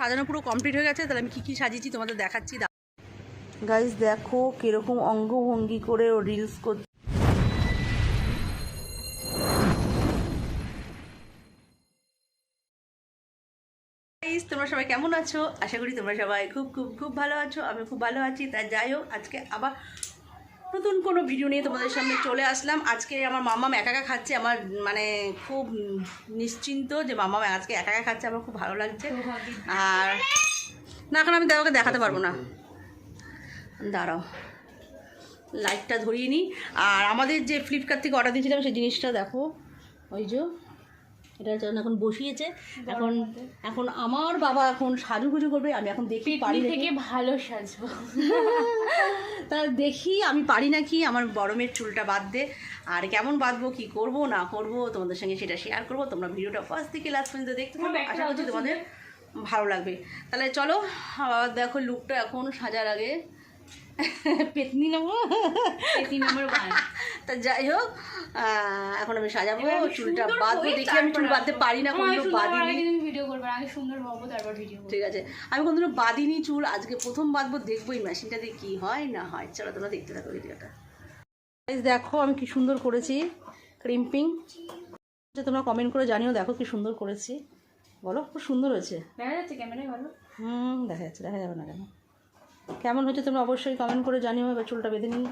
সাজানো পুরো কমপ্লিট হয়ে গেছে তাহলে আমি কী কী সাজিয়েছি তোমাদের দেখাচ্ছি। গাইজ দেখো কীরকম অঙ্গভঙ্গি করে ও রিলস করছে তোমরা সবাই কেমন আছো? আশা করি তোমরা সবাই খুব খুব খুব ভালো আছো আমি খুব ভালো আছি। তা যাই হোক আজকে আবার নতুন কোনো ভিডিও নিয়ে তোমাদের সামনে চলে আসলাম। আজকে আমার মাম্মাম একা একা খাচ্ছে, আমার মানে খুব নিশ্চিন্ত যে মাম্মাম আজকে একা একা খাচ্ছে, আমার খুব ভালো লাগছে। আর না, এখন আমি ওকে দেখাতে পারব না। দাঁড়াও লাইটটা ধরিয়ে নিই আর আমাদের যে ফ্লিপকার্ট থেকে অর্ডার দিয়েছিলাম, সেই জিনিসটা দেখো। ওই যে এটা যেন এখন বসিয়েছে এখন এখন আমার বাবা এখন সাজুগুজু করবে আমি এখন দেখি পারি। থেকে ভালো সাজবো। তা দেখি আমি পারি নাকি? আমার বড় মেয়ের চুলটা বাদ দে। আর কেমন বাঁধবো কি করব না করব তোমাদের সঙ্গে সেটা শেয়ার করব। তোমরা ভিডিওটা ফার্স্ট থেকে লাস্ট পর্যন্ত দেখতে ব্যাগটা আশা করছি তোমাদের ভালো লাগবে। তাহলে চলো দেখো লুকটা এখন সাজার আগে। পেতনি নেব? তিন নম্বর ওয়ান তা যাই হোক এখন আমি সাজাবো চুলটা বাঁধবো দেখি আমি চুল বাঁধতে পারি না কোনো বাঁধিনি। ভিডিও করবে আগে সুন্দর হব তারপর ভিডিও ঠিক আছে আমি কোনোদিনও বাঁধিনি চুল আজকে প্রথম বাঁধবো দেখব এই মেশিনটা দিয়ে কী হয় না হয়। চলো তোমরা দেখতে থাকো ভিডিওটা দেখো আমি কি সুন্দর করেছি ক্রিম্পিং তোমরা কমেন্ট করে জানিও দেখো কি সুন্দর করেছি। বলো খুব সুন্দর হয়েছে। দেখা যাচ্ছে ক্যামেরায় ভালো? হুম দেখা যাচ্ছে দেখা যাবে না কেন। কেমন হচ্ছে তোমরা অবশ্যই কমেন্ট করে জানিও এবার চুলটা বেঁধে নিই।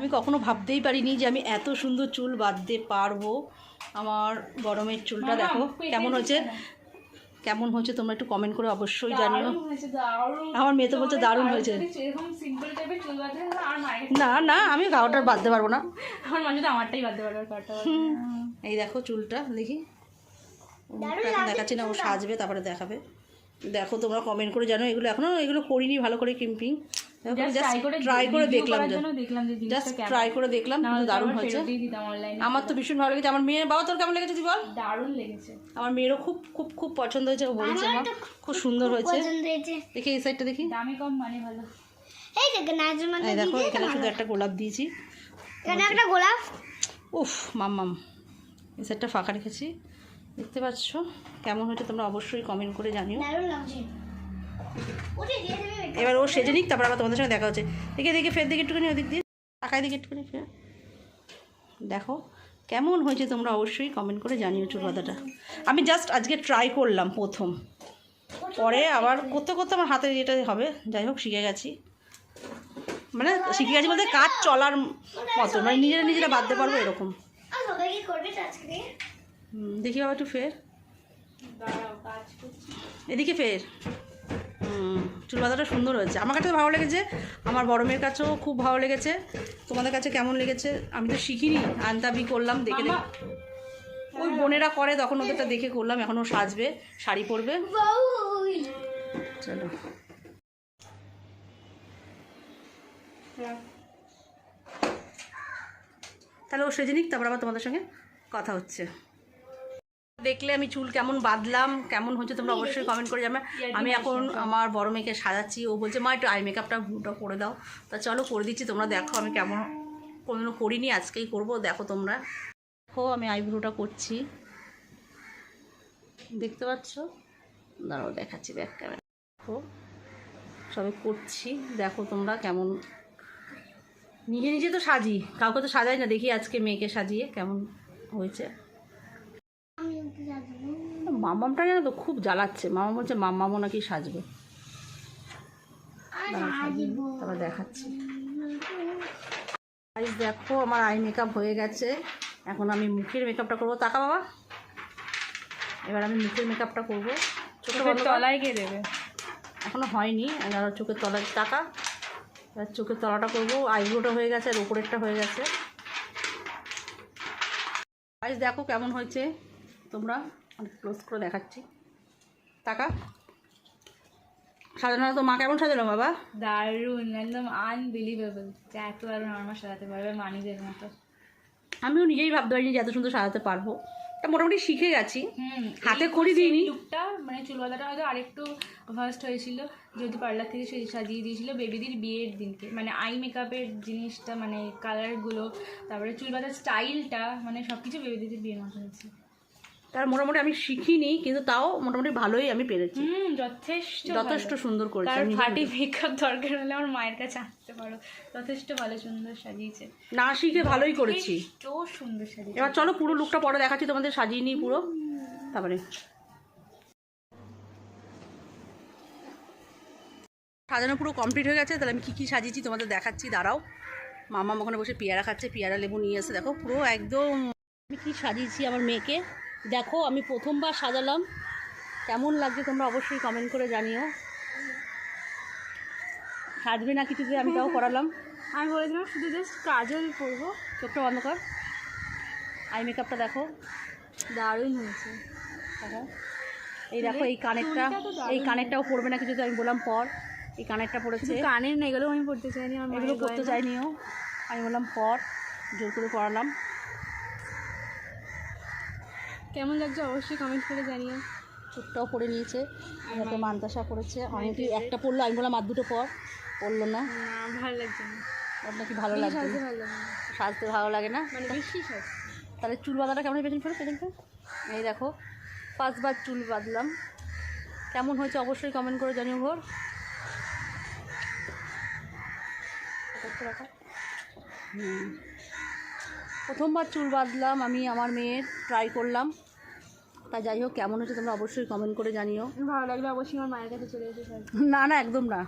আমি কখনো ভাবতেই পারিনি যে আমি এত সুন্দর চুল বাঁধতে পারব। আমার গরমের চুলটা দেখো কেমন হচ্ছে দিচ্ছে কেমন হচ্ছে তোমরা একটু কমেন্ট করে অবশ্যই জানিও। হয়েছে আমার মেয়ে তো বলছে দারুণ হয়েছে। হয়, না না আমি গাওটার বাঁধতে পারব না। আমার মাঝে তো আমারটাই বাঁধতে পারবে। এই দেখো চুলটা দেখি। দেখাচ্ছি না ও সাজবে তারপরে দেখাবে। দেখো তোমরা কমেন্ট করে জানো এগুলো এখনও এগুলো করিনি ভালো করে ক্রিম্পিং ট্রাই করে দেখলাম জাস্ট ট্রাই করে দেখলাম দারুণ হয়েছে। আমার তো ভীষণ ভালো লেগেছে। আমার মেয়ের বাবা তোর কেমন লেগেছে তুই বল? দারুণ লেগেছে। আমার মেয়েরও খুব খুব খুব পছন্দ হয়েছে ও বলেছে আমার খুব সুন্দর হয়েছে। দেখি এই সাইডটা দেখি। দামি কম মানে ভালো। এই দেখে এখানে শুধু একটা গোলাপ দিয়েছি। এখানে একটা গোলাপ? উফ মাম্মাম এই সাইডটা ফাঁকা রেখেছি। দেখতে পাচ্ছ? কেমন হয়েছে তোমরা অবশ্যই কমেন্ট করে জানিও। এবার ও সেজে নিক তারপর আবার তোমাদের সঙ্গে দেখা হচ্ছে। দেখে দেখে ফের দিকে একটুখানি ওদিক দিয়ে। টাকায় দিকে একটুখানি ফের। দেখো কেমন হয়েছে তোমরা অবশ্যই কমেন্ট করে জানিও চুল বাঁধাটা আমি জাস্ট আজকে ট্রাই করলাম প্রথম। পরে আবার করতে করতে আমার হাতে যেটা হবে। যাই হোক শিখে গেছি। মানে শিখে গেছি বলতে কাজ চলার মতো। মানে নিজেরা নিজেরা বাঁধতে পারব এরকম। করবে দেখি বাবা একটু ফের। এদিকে ফের। চুল বাঁধাটা সুন্দর হয়েছে। আমার কাছে ভালো লেগেছে। আমার বড় মেয়ের কাছেও খুব ভালো লেগেছে। তোমাদের কাছে কেমন লেগেছে? আমি তো শিখিনি। আনতাবি করলাম দেখে দেখে। ওই বোনেরা করে তখন ওদেরটা দেখে করলাম। এখন ও সাজবে শাড়ি পরবে। চলো। তাহলে ও সেজে নিক তারপর আবার তোমাদের সঙ্গে কথা হচ্ছে। দেখলে আমি চুল কেমন বাঁধলাম কেমন হচ্ছে তোমরা অবশ্যই কমেন্ট করে যাবে আমি এখন আমার বড় মেয়েকে সাজাচ্ছি ও বলছে মা একটু আই মেকআপটা ভুটা করে দাও। তা চলো করে দিচ্ছি তোমরা দেখো আমি কেমন কোনোদিনও করিনি আজকেই করব দেখো তোমরা। দেখো আমি আইব্রোটা করছি। দেখতে পাচ্ছ? দাঁড়াও দেখাচ্ছি ব্যাক ক্যামেরা দেখো সবে করছি দেখো তোমরা কেমন। নিজে নিজে তো সাজি কাউকে তো সাজাই না দেখি আজকে মেয়েকে সাজিয়ে কেমন হয়েছে। মামামটা জানো তো খুব জ্বালাচ্ছে। মামা বলছে মামামও নাকি সাজবে। আর তারপর দেখাচ্ছি। গাইস দেখো আমার আই মেকআপ হয়ে গেছে। এখন আমি মুখের মেকআপটা করব। তাকা বাবা। এবার আমি মুখের মেকআপটা করব। চোখের তলায় কে দেবে? এখনও হয়নি। এবার চোখের তলার টাকা এবার চোখের তলাটা করব। আইব্রোটা হয়ে গেছে আর ওপরেরটা হয়ে গেছে। গাইস দেখো কেমন হয়েছে। তোমরা? ক্লোজ করে দেখাচ্ছি। টাকা সাজানো তো মা কেমন সাজালো বাবা? দারুণ একদম আনবিলিভেবল এত দারুণ আমার সাজাতে পারবে মানিদের মতো। আমিও নিজেই ভাবতে পারিনি যে এত সুন্দর সাজাতে পারব। তা মোটামুটি শিখে গেছি। হুম হাতে খড়ি দিইনি। লুকটা মানে চুল বাঁধাটা হয়তো আরেকটু ফার্স্ট হয়েছিল যেহেতু পার্লার থেকে সে সাজিয়ে দিয়েছিল বেবিদির বিয়ের দিনকে। মানে আই মেকআপের জিনিসটা মানে কালারগুলো তারপরে চুল বাঁধার স্টাইলটা মানে সব কিছু বেবিদির বিয়ের মতো হয়েছে। তার মোটামুটি আমি শিখিনি কিন্তু তাও মোটামুটি ভালোই আমি পেরেছি। যথেষ্ট যথেষ্ট সুন্দর করেছি কার ফাটি মেকআপ দরকার হলে আমার মায়ের কাছে আসতে পারো। যথেষ্ট ভালো সুন্দর সাজিয়েছে। না শিখে ভালোই করেছি। তো সুন্দর সাজিয়েছে। এবার চলো পুরো লুকটা পরে দেখাচ্ছি তোমাদের সাজিয়ে নিই পুরো। তারপরে। সাজানো পুরো কমপ্লিট হয়ে গেছে তাহলে আমি কী কী সাজিয়েছি তোমাদের দেখাচ্ছি দাঁড়াও। মামা ওখানে বসে পেয়ারা খাচ্ছে পেয়ারা লেবু নিয়ে এসে দেখো পুরো একদম। আমি কী সাজিয়েছি আমার মেয়েকে? দেখো আমি প্রথমবার সাজালাম। কেমন লাগছে তোমরা অবশ্যই কমেন্ট করে জানিও। সাজবে না কিছুতে আমি তাও করালাম। আমি বলেছিলাম শুধু জাস্ট কাজল পরবো চোখটা বন্ধ কর। আই মেকআপটা দেখো। দারুণ হয়েছে। দেখো। এই দেখো এই কানেরটা এই কানেরটাও পরবে না কিছুতে আমি বললাম পর। এই কানেরটা পড়েছে কানের না এগুলো আমি পড়তে চাইনি এগুলো গয়না। চাইনিও। আমি বললাম পর। জোর করে পড়ালাম কেমন লাগছে অবশ্যই কমেন্ট করে জানিও। চুটটাও পরে নিয়েছে যাতে মান্তাসা পড়েছে আমি কি একটা পড়ল আমি বললাম আর দুটো পর পড়ল না। ভালো লাগছে না। ওর নাকি ভালো লাগবে সাজতে ভালো লাগে না। সাজতে ভালো লাগে না? মানে বেশি সাজ তাহলে চুল বাঁধাটা কেমন পেছন ফেরো পেছন ফেরো এই দেখো পাঁচবার চুল বাঁধলাম। কেমন হয়েছে অবশ্যই কমেন্ট করে জানিও ঘর হুম। প্রথমবার চুল বাঁধলাম আমি আমার মেয়ের ট্রাই করলাম। তা যাই হোক কেমন হচ্ছে তোমরা অবশ্যই কমেন্ট করে জানিও। ভালো লাগলে অবশ্যই আমার মায়ের কাছে চলে এসে না না একদম না।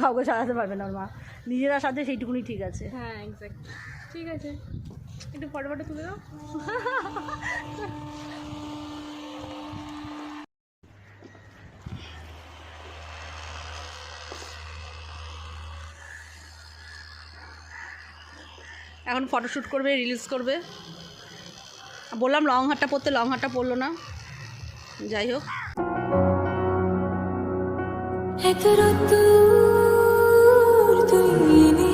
কাউকে সাজাতে পারবে না আমার মা। নিজেরা সাথে সেইটুকুনি ঠিক আছে। হ্যাঁ এক্স্যাক্ট ঠিক আছে। একটু ফটো ফটো তুলে দাও। এখন ফটোশ্যুট করবে রিলিজ করবে। বললাম লং হারটা পরতে লং হারটা পরলো না। যাই হোক। এত তুই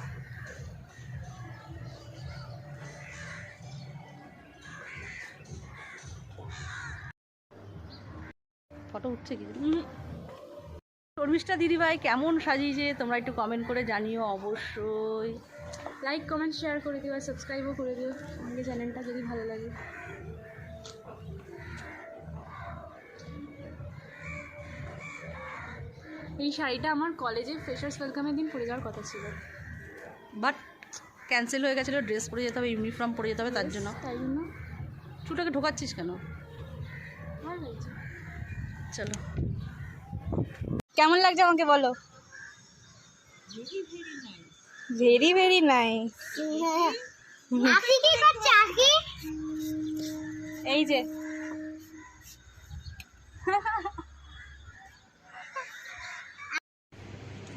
ফটো উঠছে কি শর্মিষ্ঠা দিদিভাই কেমন সাজিয়েছে তোমরা একটু কমেন্ট করে জানিও অবশ্যই। লাইক কমেন্ট শেয়ার করে দিও আর সাবস্ক্রাইবও করে দিও। আমাকে চ্যানেলটা যদি ভালো লাগে। এই শাড়িটা আমার কলেজে ফ্রেশার্স ওয়েলকামের দিন পরে যাওয়ার কথা ছিল। বাট ক্যান্সেল হয়ে গেছিল ড্রেস পরে যেতে হবে ইউনিফর্ম পরে যেতে হবে তার জন্য। তাই জন্য। চুটাকে ঢোকাচ্ছিস কেন? ভালো লাগছে। চলো। কেমন লাগছে আমাকে বলো? ভেরি ভেরি নাইস আপনি কি এই যে।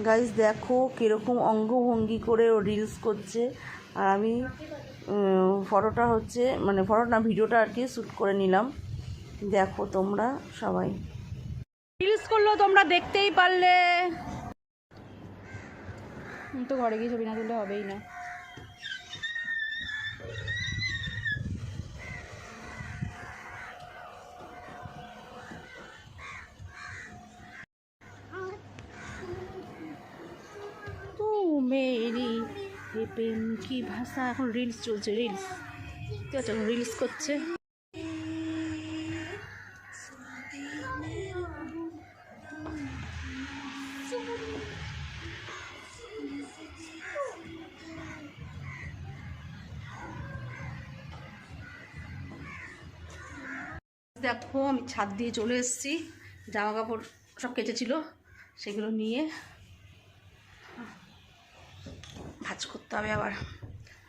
গাইজ দেখো কীরকম অঙ্গভঙ্গি করে ও রিলস করছে। আর আমি ফটোটা হচ্ছে মানে ফটোটা ভিডিওটা আর কি শ্যুট করে নিলাম। দেখো তোমরা সবাই। রিলস করল, তোমরা দেখতেই পারলে। তো ঘরে গিয়ে ছবি না তুললে হবেই না। কি ভাষা? এখন রিলস চলছে রিলস ঠিক আছে রিলস করছে। দেখো, আমি ছাদ দিয়ে চলে এসেছি। জামা কাপড় সব কেটেছিল সেগুলো নিয়ে ভাজ করতে হবে আবার।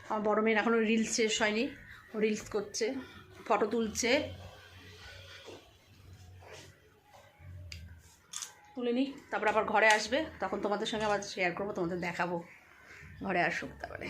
আমার বড় মেয়ের এখনও রিলস শেষ হয়নি রিলস করছে, ফটো তুলছে। তুলে নিই, তারপর আবার ঘরে আসবে, তখন তোমাদের সঙ্গে আবার শেয়ার করব, তোমাদের দেখাবো। ঘরে আসুক তারপরে।